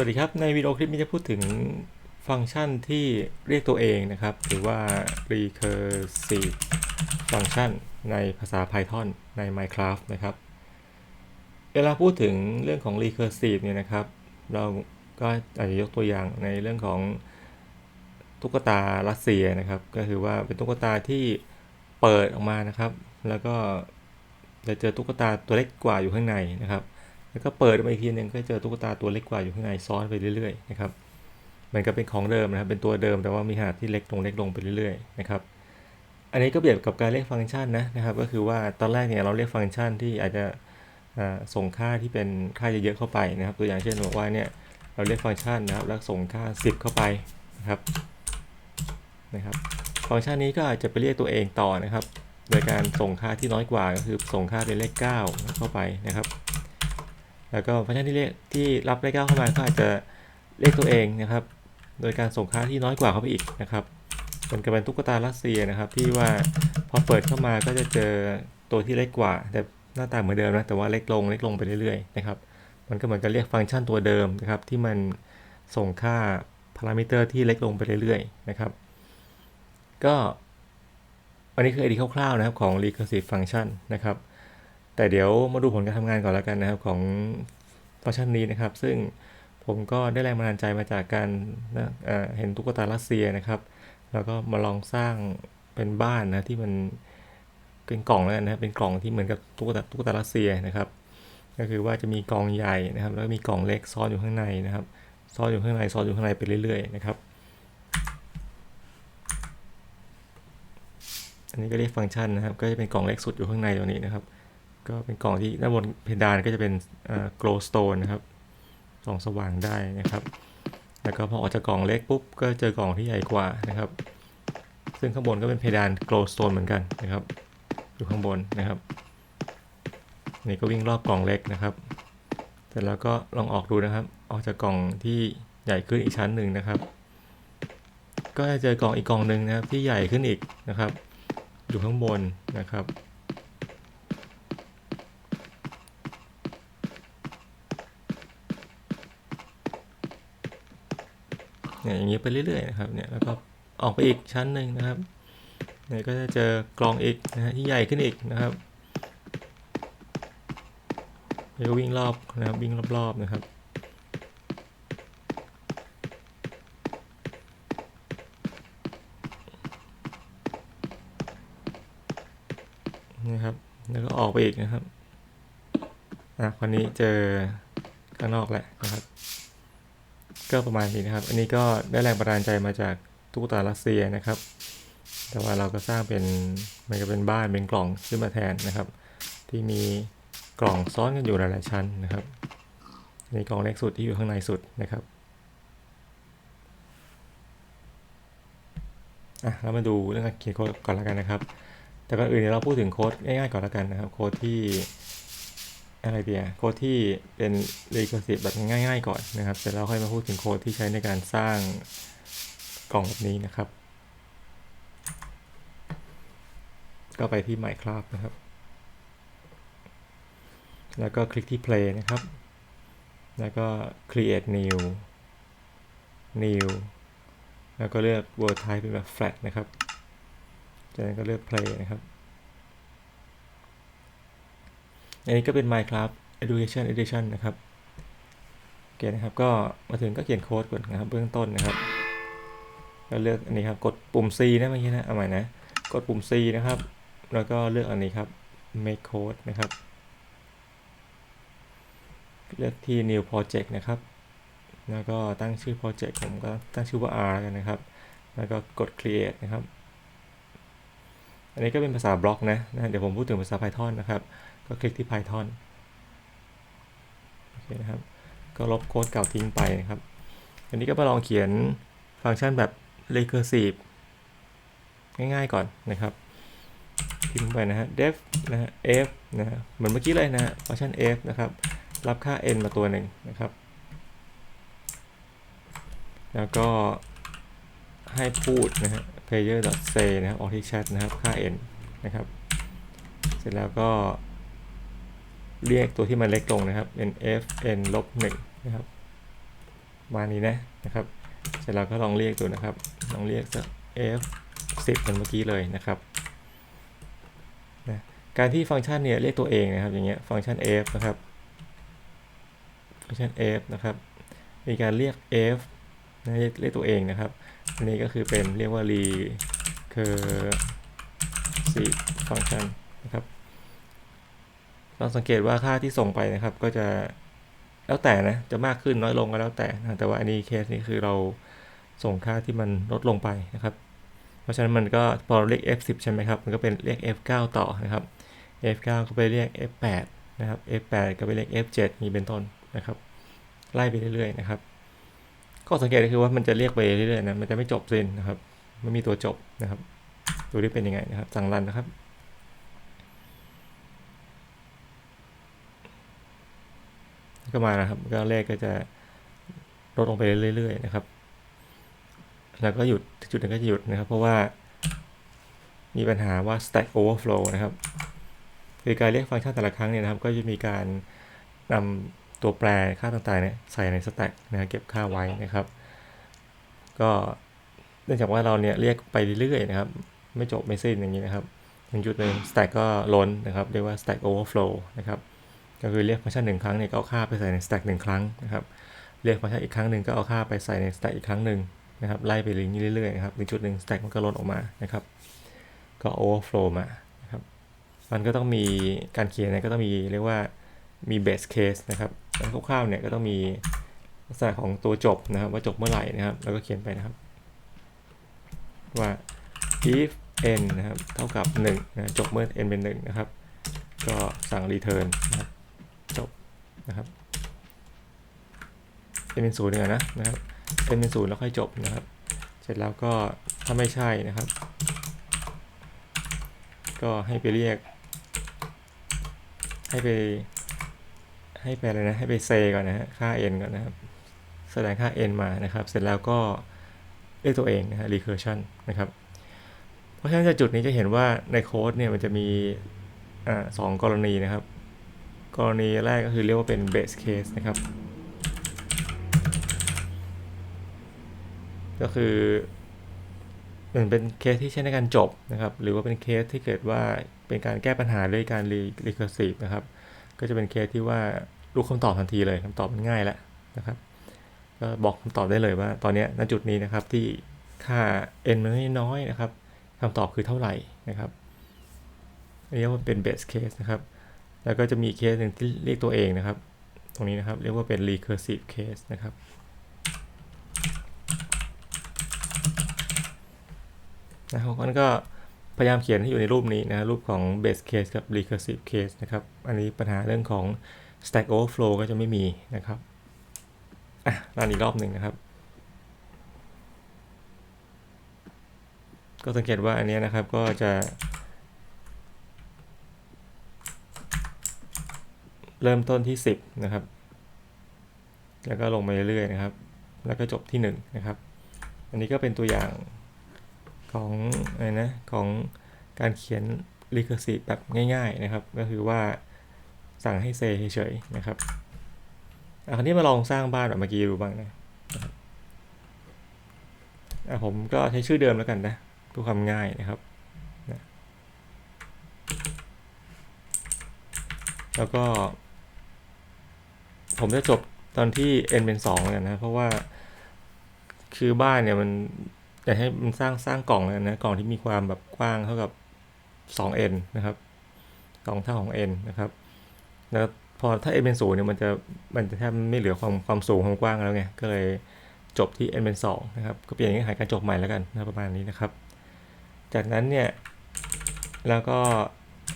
วัสดีครับ ในวิดีโอคลิปนี้จะพูดถึงฟังก์ชันที่เรียกตัวเองนะครับ หรือว่า recursive function ในภาษา Python ใน Minecraft นะครับ เวลาพูดถึงเรื่องของ recursive เนี่ยนะครับ เราก็อาจจะยกตัวอย่างในเรื่องของตุ๊กตารัสเซียนะครับ ก็คือว่าเป็นตุ๊กตาที่เปิดออกมานะครับ แล้วก็จะเจอตุ๊กตาตัวเล็กกว่าอยู่ข้างในนะครับ แล้วก็เปิดมาอีกทีหนึงก็เจอตุ๊กตาตัวเล็กกว่าอยู่ข้างในซ้อนไปเรื่อยๆนะครับเหมือนกับเป็นของเดิมนะครับเป็นตัวเดิมแต่ว่ามีขนาดที่เล็กลงเล็กลงไปเรื่อยๆนะครับอันนี้ก็เปรียบกับการเรียกฟังก์ชันนะนะครับ ก็คือว่าตอนแรกเนี่ยเราเรียกฟังก์ชันที่อาจจะส่งค่าที่เป็นค่าเยอะๆเข้าไปนะครับ ตัวอย่างเช่นบอกว่าเนี่ยเราเรียกฟังก์ชันนะครับแล้วส่งค่า 10 เข้าไปนะครับนะครับ ฟังก์ชันนี้ก็อาจจะไปเรียกตัวเองต่อนะครับ โดยการส่งค่าที่น้อยกว่าก็คือส่งค่าเป็นเลข 9 เข้าไปนะครับ แล้วก็ฟังก์ชันที่เรียกที่รับเลข9เข้ามาก็อาจจะเรียกตัวเองนะครับ โดยการส่งค่าที่น้อยกว่าเข้าไปอีกนะครับมันก็เป็นตุ๊กตารัสเซียนะครับ ที่ว่าพอเปิดเข้ามาก็จะเจอตัวที่เล็กกว่า แต่หน้าตาเหมือนเดิมนะแต่ว่าเล็กลงเล็กลงไปเรื่อยๆนะครับมันก็เหมือนกับเรียกฟังก์ชันตัวเดิมนะครับ ที่มันส่งค่าพารามิเตอร์ที่เล็กลงไปเรื่อยๆนะครับ ก็อันนี้คือไอเดียคร่าวๆนะครับของ recursive function นะครับ แต่เดี๋ยวมาดูผลการทำงานก่อนแล้วกันนะครับของฟังก์ชันนี้นะครับ ซึ่งผมก็ได้แรงบันดาลใจมาจากการนะเเห็นตุ๊กตารัสเซียนะครับ แล้วก็มาลองสร้างเป็นบ้านนะที่มันเป็นกล่องแล้วนะครับ เป็นกล่องที่เหมือนกับตุ๊กตาตุ๊กตารัสเซียนะครับ ก็คือว่าจะมีกล่องใหญ่นะครับ แล้วก็มีกล่องเล็กซ้อนอยู่ข้างในนะครับ ซ้อนอยู่ข้างในซ้อนอยู่ข้างในไปเรื่อย ๆ นะครับ อันนี้ก็เรียกฟังก์ชันนะครับ ก็จะเป็นกล่องเล็กสุดอยู่ข้างในตัวนี้นะครับ ก็เป็นกล่องที่ด้านบนเพดานก็จะเป็นเอ่อ glow stone นะครับส่องสว่างได้นะครับ แล้วก็พอออกจากกล่องเล็กปุ๊บก็เจอกล่องที่ใหญ่กว่านะครับ ซึ่งข้างบนก็เป็นเพดาน glow stone เหมือนกันนะครับ อยู่ข้างบนนะครับ นี่ก็วิ่งรอบกล่องเล็กนะครับ เสร็จแล้วก็ลองออกดูนะครับ ออกจากกล่องที่ใหญ่ขึ้นอีกชั้นหนึ่งนะครับ ก็จะเจอกล่องอีกกล่องหนึ่งนะครับที่ใหญ่ขึ้นอีกนะครับ อยู่ข้างบนนะครับ เนี่ยอย่างนี้ไปเรื่อยๆนะครับเนี่ยแล้วก็ออกไปอีกชั้นหนึ่งนะครับเนี่ยก็จะเจอกล่องอีกนะฮะที่ใหญ่ขึ้นอีกนะครับแล้ววิ่งรอบนะครับวิ่งรอบๆนะครับนะครับ แล้วก็ออกไปอีกนะครับอะคราวนี้เจอข้างนอกแหละนะครับ ก็ประมาณนี้นะครับ อันนี้ก็ได้แรงบันดาลใจมาจากตุ๊กตารัสเซียนะครับ แต่ว่าเราก็สร้างเป็นมันก็เป็นบ้านเป็นกล่องขึ้นมาแทนนะครับ ที่มีกล่องซ้อนกันอยู่หลายๆชั้นนะครับในกล่องเล็กสุดที่อยู่ข้างในสุดนะครับอะเรามาดูเรื่องการเขียนโค้ดก่อนแล้วกันนะครับ แต่ก่อนอื่นเดี๋ยวเราพูดถึงโค้ดง่ายๆก่อนแล้วกันนะครับ โค้ดที่ อะไรเดียโค้ดที่เป็น recursive แบบง่ายๆก่อนนะครับเสร็จแล้วค่อยมาพูดถึงโค้ดที่ใช้ในการสร้างกล่องแบบนี้นะครับ ก็ไปที่ Minecraft นะครับ แล้วก็คลิกที่ play นะครับ แล้วก็ create new new แล้วก็เลือก world type เป็นแบบ flat นะครับจากนั้นก็เลือก play นะครับ อันนี้ก็เป็น Minecraft Education Edition นะครับโอเคนะครับ ก็มาถึงก็เขียนโค้ดก่อนนะครับ เบื้องต้นนะครับก็เลือกอันนี้ครับ กดปุ่ม C นะเมื่อกี้นะ เอาใหม่นะ กดปุ่ม C นะครับ แล้วก็เลือกอันนี้ครับ make code นะครับ เลือกที่ new project นะครับ แล้วก็ตั้งชื่อ project ผมก็ตั้งชื่อว่า R กันนะครับ แล้วก็กด create นะครับ อันนี้ก็เป็นภาษาบล็อกนะนะ เดี๋ยวผมพูดถึงภาษา Python นะครับ ก็คลิกที่ Python โอเคนะครับ ก็ลบโค้ดเก่าทิ้งไปนะครับ อันนี้ก็มาลองเขียนฟังก์ชันแบบ recursive ง่ายๆก่อนนะครับพิมพ์ไปนะฮะ def นะฮะ f นะฮะเหมือนเมื่อกี้เลยนะฮะฟังก์ชัน f นะครับ รับค่า n มาตัวหนึ่งนะครับ แล้วก็ให้พูดนะฮะ player.say นะครับออกที่แชทนะครับ ค่า n นะครับ เสร็จแล้วก็ เรียกตัวที่มันเล็กลงนะครับเป็น f n ลบ1นะครับมานี้นะนะครับ เสร็จแล้วก็ลองเรียกดูนะครับ ลองเรียกสัก f 10เหมือนเมื่อกี้เลยนะครับนะการที่ฟังก์ชันเนี่ยเรียกตัวเองนะครับอย่างเงี้ยฟังก์ชัน f นะครับฟังก์ชัน f นะครับ มีการเรียก f นะเรียกตัวเองนะครับ อันนี้ก็คือเป็นเรียกว่า recursive function นะครับ เราสังเกตว่าค่าที่ส่งไปนะครับ ก็จะแล้วแต่นะจะมากขึ้นน้อยลงก็แล้วแต่นะแต่ว่าอันนี้เคสนี้คือเราส่งค่าที่มันลดลงไปนะครับ เพราะฉะนั้นมันก็พอเรียก f10 ใช่ไหมครับ มันก็เป็นเรียก f9 ต่อนะครับ f9 ก็ไปเรียก f8 นะครับ f8 ก็ไปเรียก f7 นี้เป็นต้นนะครับ ไล่ไปเรื่อยๆนะครับ ก็สังเกตก็คือว่ามันจะเรียกไปเรื่อยๆนะมันจะไม่จบสิ้นนะครับไม่มีตัวจบนะครับ ดูที่เป็นยังไงนะครับ สั่งรันนะครับ ก็มานะครับ ก็เลขก็จะลดลงไปเรื่อยๆนะครับ แล้วก็หยุดจุดหนึงก็จะหยุดนะครับ เพราะว่ามีปัญหาว่า stack overflow นะครับ คือการเรียกฟังก์ชันแต่ละครั้งเนี่ยนะครับ ก็จะมีการนำตัวแปรค่าต่างๆเนี่ยใส่ใน stack นะเก็บค่าไว้นะครับ ก็เนื่องจากว่าเราเนี่ยเรียกไปเรื่อยๆนะครับ ไม่จบไม่สิ้นอย่างนี้นะครับถึงจุดหนึ่ง stack ก็ล้นนะครับ เรียกว่า stack overflow นะครับ ก็คือเรียกฟังก์ชันหนึ่งครั้งเนี่ยก็เอาค่าไปใส่ใน stack หนึ่งครั้งนะครับ เรียกฟังก์ชันอีกครั้งหนึ่งก็เอาค่าไปใส่ใน stack อีกครั้งหนึ่งนะครับ ไล่ไปเรื่อยๆนะครับถึงจุดหนึ่ง stack มันก็ล้นออกมานะครับ ก็ overflow มานะครับ มันก็ต้องมีการเขียนเนี่ยก็ต้องมีเรียกว่ามี base case นะครับแล้วคร่าวๆเนี่ยก็ต้องมีลักษณะของตัวจบนะครับ ว่าจบเมื่อไหร่นะครับ แล้วก็เขียนไปนะครับ ว่า if n นะครับ เท่ากับ1นะจบเมื่อ n เป็น1นะครับ ก็สั่ง return นะครับ นะครับ n เป็นศูนย์เนี่ยนะนะครับ n เป็นศูนย์แล้วค่อยจบนะครับ เสร็จแล้วก็ถ้าไม่ใช่นะครับ ก็ให้ไปเรียก ให้ไป ให้ไปอะไรนะให้ไปเซก่อนนะฮะค่า n ก่อนนะครับ แสดงค่า n มานะครับ เสร็จแล้วก็เรียกตัวเองนะฮะ recursion นะครับเพราะฉะนั้นจากจุดนี้จะเห็นว่าในโค้ดเนี่ยมันจะมีอ่าสองกรณีนะครับ กรณีแรกก็คือเรียกว่าเป็น base case นะครับ ก็คือเหมันเป็นเคสที่ใช้ในการจบนะครับ หรือว่าเป็นเคสที่เกิดว่าเป็นการแก้ปัญหาด้วยการ recursive นะครับ ก็จะเป็นเคสที่ว่ารู้คำตอบทันทีเลยคำตอบมันง่ายแล้วนะครับก็บอกคำตอบได้เลยว่า ตอนนี้ณจุดนี้นะครับที่ค่า n มันน้อยนะครับคำตอบคือเท่าไหร่นะครับอันนี้เรียกว่าเป็น base case นะครับ แล้วก็จะมีเคสหนึ่งที่เรียกตัวเองนะครับ ตรงนี้นะครับเรียกว่าเป็น recursive case นะครับนะครับมันก็พยายามเขียนให้อยู่ในรูปนี้นะรูปของ base case กับ recursive case นะครับ อันนี้ปัญหาเรื่องของ stack overflow ก็จะไม่มีนะครับอะรันอีกรอบหนึ่งนะครับ ก็สังเกตว่าอันเนี้ยนะครับก็จะ เริ่มต้นที่ 10 นะครับ แล้วก็ลงมาเรื่อยๆนะครับ แล้วก็จบที่ 1 นะครับ อันนี้ก็เป็นตัวอย่างของอะไรนะของการเขียน recursive แบบง่าย ๆนะครับ ก็คือว่าสั่งให้เซเฉยๆนะครับอะคราวนี้มาลองสร้างบ้านแบบเมื่อกี้ดูบ้างนะอะผมก็ใช้ชื่อเดิมแล้วกันนะเพื่อความง่ายนะครับนะแล้วก็ ผมจะจบตอนที่ n เป็น2แล้วกันนะ เพราะว่าคือบ้านเนี่ยมันอยากให้มันสร้างสร้างกล่องเลยนะกล่องที่มีความแบบกว้างเท่ากับ 2n นะครับกล่องเท่าของ n นะครับแล้วพอถ้า n เป็นศูนย์เนี่ยมันจะมันจะแทบไม่เหลือความความสูงความกว้างแล้วไงก็เลยจบที่ n เป็น2นะครับก็เปลี่ยนเงื่อนไขการจบใหม่แล้วกันนะประมาณนี้นะครับ จากนั้นเนี่ยแล้วก็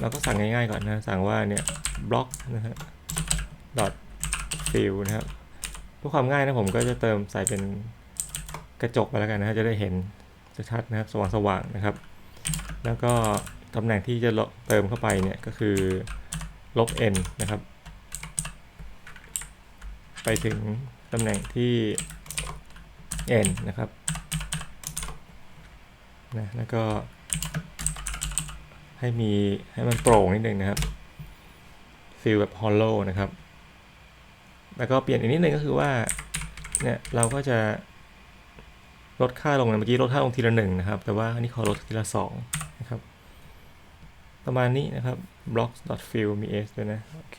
เราก็สั่งง่ายๆก่อนนะสั่งว่าเนี่ยบล็อกนะฮะ dot fill นะครับเพื่อความง่ายนะผมก็จะเติมใส่เป็นกระจกไปแล้วกันนะจะได้เห็นชัดๆนะครับสว่างๆนะครับ แล้วก็ตำแหน่งที่จะเติมเข้าไปเนี่ยก็คือลบ n นะครับ ไปถึงตำแหน่งที่ n นะครับนะแล้วก็ให้มีให้มันโปร่งนิดนึงนะครับฟิลแบบ hollow นะครับ แล้วก็เปลี่ยนอีกนิดนึงก็คือว่าเนี่ยเราก็จะลดค่าลงนะเมื่อกี้ลดค่าลงทีละหนึ่งนะครับ แต่ว่าอันนี้ขอลดทีละสองนะครับ ประมาณนี้นะครับ blocks.fill มี s ด้วยนะโอเค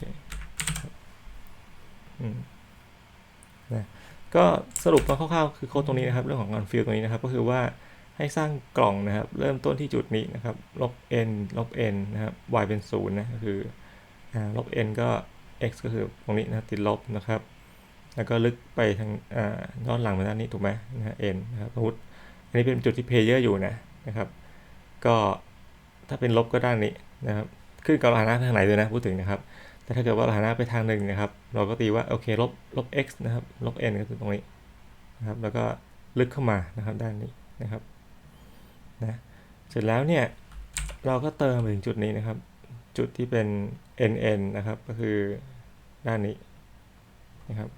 อืมนะก็สรุปมาคร่าวๆคือโค้ดตรงนี้นะครับ เรื่องของการ fill ตรงนี้นะครับ ก็คือว่าให้สร้างกล่องนะครับ เริ่มต้นที่จุดนี้นะครับ ลบ n ลบ n นะครับ y เป็นศูนย์นะก็คืออ่าลบ n ก็ x ก็คือตรงนี้นะติดลบนะครับ แล้วก็ลึกไปทางอ่าย้อนหลังมาด้านนี้ถูกไหมนะฮะ n นะครับสมมติอันนี้เป็นจุดที่เพลเยอร์อยู่นะนะครับ ก็ถ้าเป็นลบก็ด้านนี้นะครับขึ้นกับรหัสทางไหนด้วยนะพูดถึงนะครับ แต่ถ้าเกิดว่ารหัสไปทางหนึ่งนะครับ เราก็ตีว่าโอเคลบลบ x นะครับลบ n ก็คือตรงนี้นะครับ แล้วก็ลึกเข้ามานะครับด้านนี้นะครับนะเสร็จแล้วเนี่ยเราก็เติมไปถึงจุดนี้นะครับ จุดที่เป็น nn นะครับก็คือด้านนี้นะครับ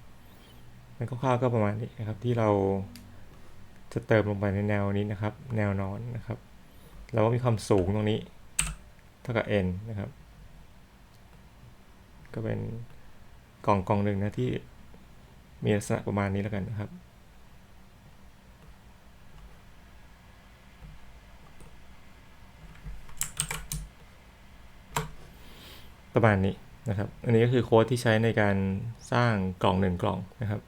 มันคร่าวๆก็ประมาณนี้นะครับที่เราจะเติมลงไปในแนวนี้นะครับ แนวนอนนะครับ เราก็มีความสูงตรงนี้ เท่ากับ n นะครับ ก็เป็นกล่องกล่องหนึ่งนะที่มีลักษณะประมาณนี้แล้วกันนะครับ ประมาณนี้นะครับ อันนี้ก็คือโค้ดที่ใช้ในการสร้างกล่องหนึ่งกล่องนะครับ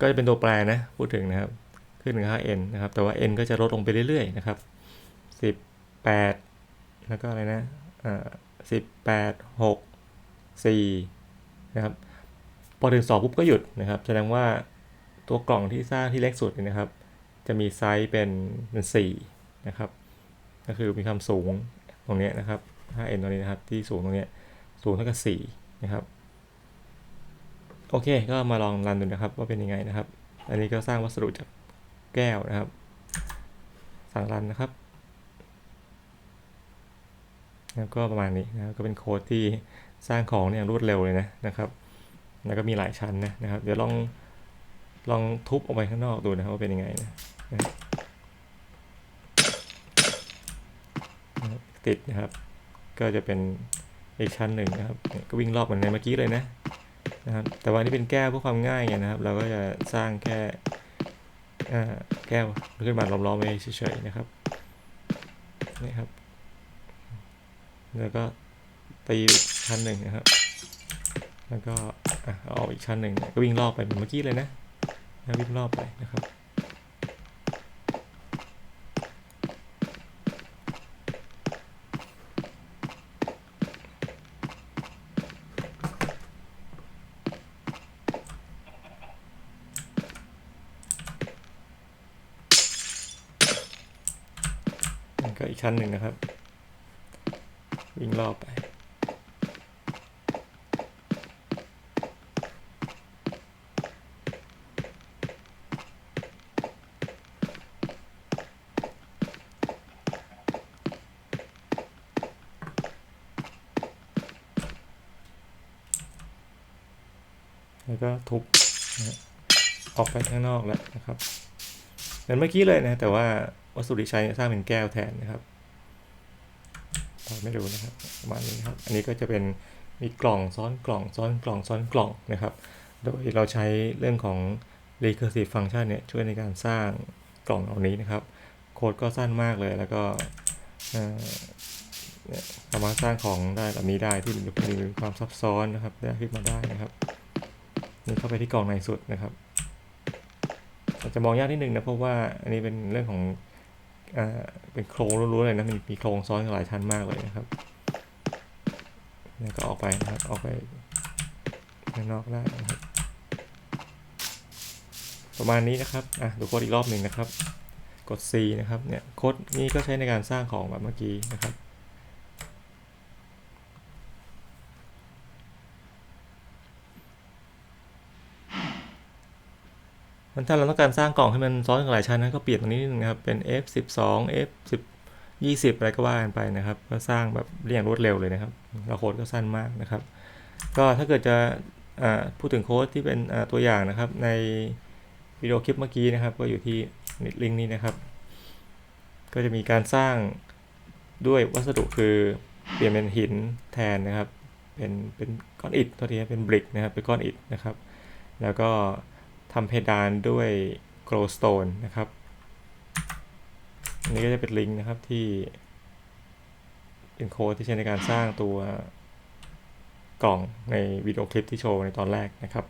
ก็จะเป็นตัวแปรนะพูดถึงนะครับขึ้นถึงค่า n นะครับ แต่ว่า n ก็จะลดลงไปเรื่อยๆนะครับ 18 แล้วก็อะไรนะอ่า18 6 4 นะครับ พอถึง 2 ปุ๊บก็หยุดนะครับ แสดงว่าตัวกล่องที่สร้างที่เล็กสุดนะครับ จะมีไซส์เป็นเป็น4นะครับ ก็คือมีความสูงตรงนี้นะครับ 5n ตรงนี้นะครับที่สูงตรงนี้ ยสูงเท่ากับ4นะครับ โอเค ก็มาลองรันดูนะครับว่าเป็นยังไงนะครับ อันนี้ก็สร้างวัสดุจากแก้วนะครับ สั่งรันนะครับ แล้วก็ประมาณนี้นะก็เป็นโค้ดที่สร้างของเนี่ยรวดเร็วเลยนะนะครับ แล้วก็มีหลายชั้นนะนะครับ เดี๋ยวลองลองทุบออกไปข้างนอกดูนะครับว่าเป็นยังไงนะนะติดนะครับ ก็จะเป็น อีกชั้นหนึ่งนะครับ ก็วิ่งรอบเหมือนในเมื่อกี้เลยนะนะครับ แต่ว่านี่เป็นแก้วเพื่อความง่ายไงนะครับ เราก็จะสร้างแค่แก้วขึ้นมาล้อมๆไว้เฉยๆนะครับนี่ครับ แล้วก็ตีอีกชั้นหนึ่งนะครับ แล้วก็อะเอาอีกชั้นหนึ่งก็วิ่งรอบไปเหมือนเมื่อกี้เลยนะนะวิ่งรอบไปนะครับ แล้วก็อีก ชั้นหนึ่งนะครับ วิ่งรอบไป แล้วก็ทุบออกไปข้างนอกแล้วนะครับ เหมือนเมื่อกี้เลยนะแต่ว่าวัสดุที่ใช้สร้างเป็นแก้วแทนนะครับไม่รู้นะครับประมาณนี้ครับ อันนี้ก็จะเป็นมีกล่องซ้อนกล่องซ้อนกล่องซ้อนกล่องนะครับ โดยเราใช้เรื่องของ recursive function เนี่ยช่วยในการสร้างกล่องเหล่านี้นะครับ โค้ดก็สั้นมากเลยแล้วก็สามารถสร้างของได้แบบนี้ได้ที่มีความซับซ้อนนะครับได้ขึ้นมาได้นะครับ นี่เข้าไปที่กล่องในสุดนะครับ อาจจะมองยากนิดนึงนะเพราะว่าอันนี้เป็นเรื่องของอ่าเป็นโครงล้วนๆเลยนะมันมีโครงซ้อนกันหลายชั้นมากเลยนะครับแล้วก็ออกไปนะครับออกไปข้างนอกได้นะครับประมาณนี้นะครับอะดูโค้ดอีกรอบหนึ่งนะครับ กด C นะครับเนี่ยโค้ดนี้ก็ใช้ในการสร้างของแบบเมื่อกี้นะครับ มันถ้าเราต้องการสร้างกล่องให้มันซ้อนกันหลายชั้นนะก็เปลี่ยนตรงนี้นิดนึงครับ เป็น f 12 f 10 20 อะไรก็ว่ากันไปนะครับ ก็สร้างแบบเรียงรวดเร็วเลยนะครับแล้วโค้ดก็สั้นมากนะครับ ก็ถ้าเกิดจะพูดถึงโค้ดที่เป็นตัวอย่างนะครับ ในวิดีโอคลิปเมื่อกี้นะครับ ก็อยู่ที่ลิงก์นี้นะครับ ก็จะมีการสร้างด้วยวัสดุคือเปลี่ยนเป็นหินแทนนะครับ เป็นเป็นก้อนอิฐโทษทีเป็นบริกนะครับ เป็นก้อนอิฐนะครับ แล้วก็ ทำเพดานด้วย glowstone นะครับอันนี้ก็จะเป็นลิงก์นะครับที่เป็นโค้ดที่ใช้ในการสร้างตัวกล่องในวิดีโอคลิปที่โชว์ในตอนแรกนะครับ